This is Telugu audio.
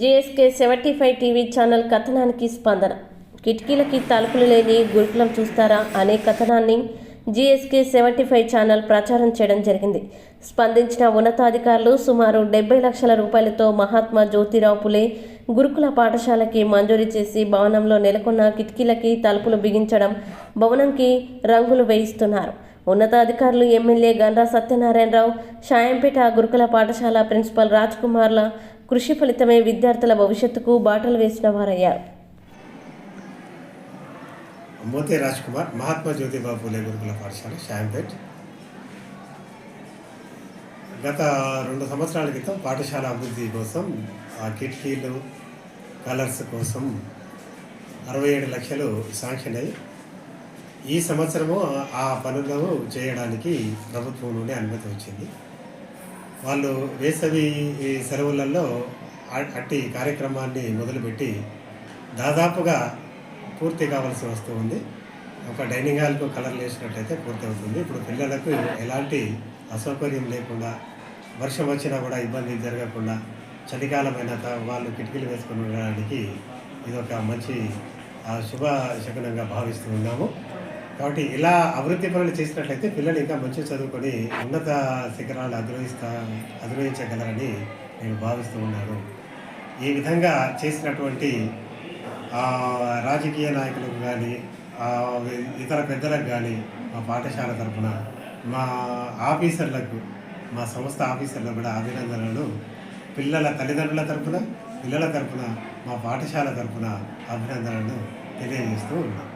JSK seventy five TV channel కథనానికి స్పందన. కిటికీలకి తలుపులు లేని గురుకులం చూస్తారా అనే కథనాన్ని జీఎస్కే సెవెంటీ ఫైవ్ ఛానల్ ప్రచారం చేయడం జరిగింది. స్పందించిన ఉన్నతాధికారులు సుమారు డెబ్బై లక్షల రూపాయలతో మహాత్మా జ్యోతిరావు పులే గురుకుల పాఠశాలకి మంజూరు చేసి భవనంలో నెలకొన్న కిటికీలకి తలుపులు బిగించడం భవనంకి రంగులు వేయిస్తున్నారు. ఉన్నతాధికారులు ఎమ్మెల్యే గండ్రా సత్యనారాయణరావు షాయంపేట గురుకుల పాఠశాల ప్రిన్సిపల్ రాజ్ కుమార్ల కృషి ఫలితమే విద్యార్థుల భవిష్యత్తుకు బాటలు వేసిన వారయ్యారు. మోతే రాజ్ కుమార్ మహాత్మా జ్యోతిబాబు పూలే గురుకుల పాఠశాల శాంపేట్ గత రెండు సంవత్సరాల క్రితం పాఠశాల అభివృద్ధి కోసం ఆ కిటికీలు కలర్స్ కోసం అరవై ఏడు లక్షలు శాంక్షన్ అయ్యి ఈ సంవత్సరము ఆ పనులను చేయడానికి ప్రభుత్వం నుండి అనుమతి వచ్చింది. వాళ్ళు వేసవి సెలవులలో అట్టి కార్యక్రమాన్ని మొదలుపెట్టి దాదాపుగా పూర్తి కావాల్సి వస్తూ ఉంది. ఒక డైనింగ్ హాల్కు కలర్లు వేసినట్టయితే పూర్తి అవుతుంది. ఇప్పుడు పిల్లలకు ఎలాంటి అసౌకర్యం లేకుండా వర్షం వచ్చినా కూడా ఇబ్బంది జరగకుండా చలికాలమైన త- వాళ్ళు కిటికీలు వేసుకొని ఉండడానికి ఇది ఒక మంచి శుభ శకునంగా భావిస్తూ ఉన్నాము. కాబట్టి ఇలా అభివృద్ధి పనులు చేసినట్లయితే పిల్లలు ఇంకా మంచి చదువుకొని ఉన్నత శిఖరాలు అధిరోహిస్తా అధిరోహించగలరని నేను భావిస్తూ ఉన్నాను. ఈ విధంగా చేసినటువంటి రాజకీయ నాయకులకు కానీ ఇతర పెద్దలకు కానీ మా పాఠశాల తరపున మా ఆఫీసర్లకు మా సంస్థ ఆఫీసర్లకు కూడా అభినందనలు. పిల్లల తల్లిదండ్రుల తరపున పిల్లల తరపున మా పాఠశాల తరఫున అభినందనలు తెలియజేస్తూ ఉన్నాం